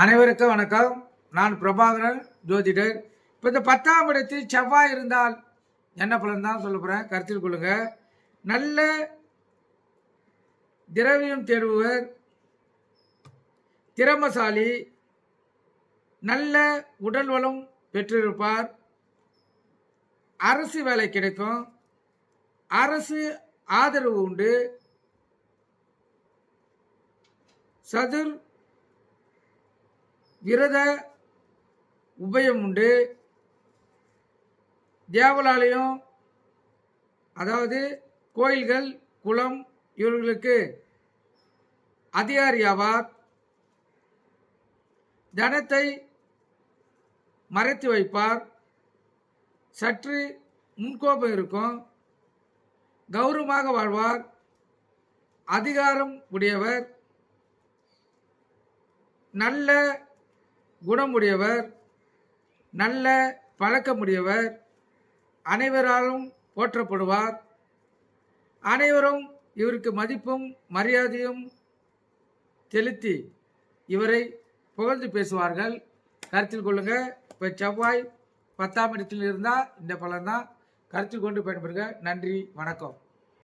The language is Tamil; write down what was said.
அனைவருக்கும் வணக்கம். நான் பிரபாகரன் ஜோதிடர். இப்போ இந்த பத்தாம் இடத்தில் செவ்வாய் இருந்தால் என்ன பலன் தான் சொல்ல போகிறேன் கருத்தில் கொள்ளுங்க. நல்ல திரவியம் தேடுபவர் திறமசாலி நல்ல உடல் வளம் பெற்றிருப்பார். அரசு வேலை கிடைக்கும். அரசு ஆதரவு உண்டு. சதுர் விரத உபயம் உண்டு. தேவாலயம் அதாவது கோயில்கள் குளம் இவர்களுக்கு அதிகாரி ஆவார் தனத்தை மறைத்து வைப்பார். சற்று முன்கோபம் இருக்கும். கௌரவமாக வாழ்வார். அதிகாரம் உடையவர். நல்ல குணமுடையவர் நல்ல பழக்கமுடையவர் அனைவராலும் போற்றப்படுவார். அனைவரும் இவருக்கு மதிப்பும் மரியாதையும் செலுத்தி இவரை புகழ்ந்து பேசுவார்கள். கருத்தில் கொள்ளுங்க. இப்போ செவ்வாய் பத்தாம் இடத்தில் இருந்தால் இந்த பலன் தான் கருத்தில் கொண்டு பயன்பெறுங்க நன்றி. வணக்கம்.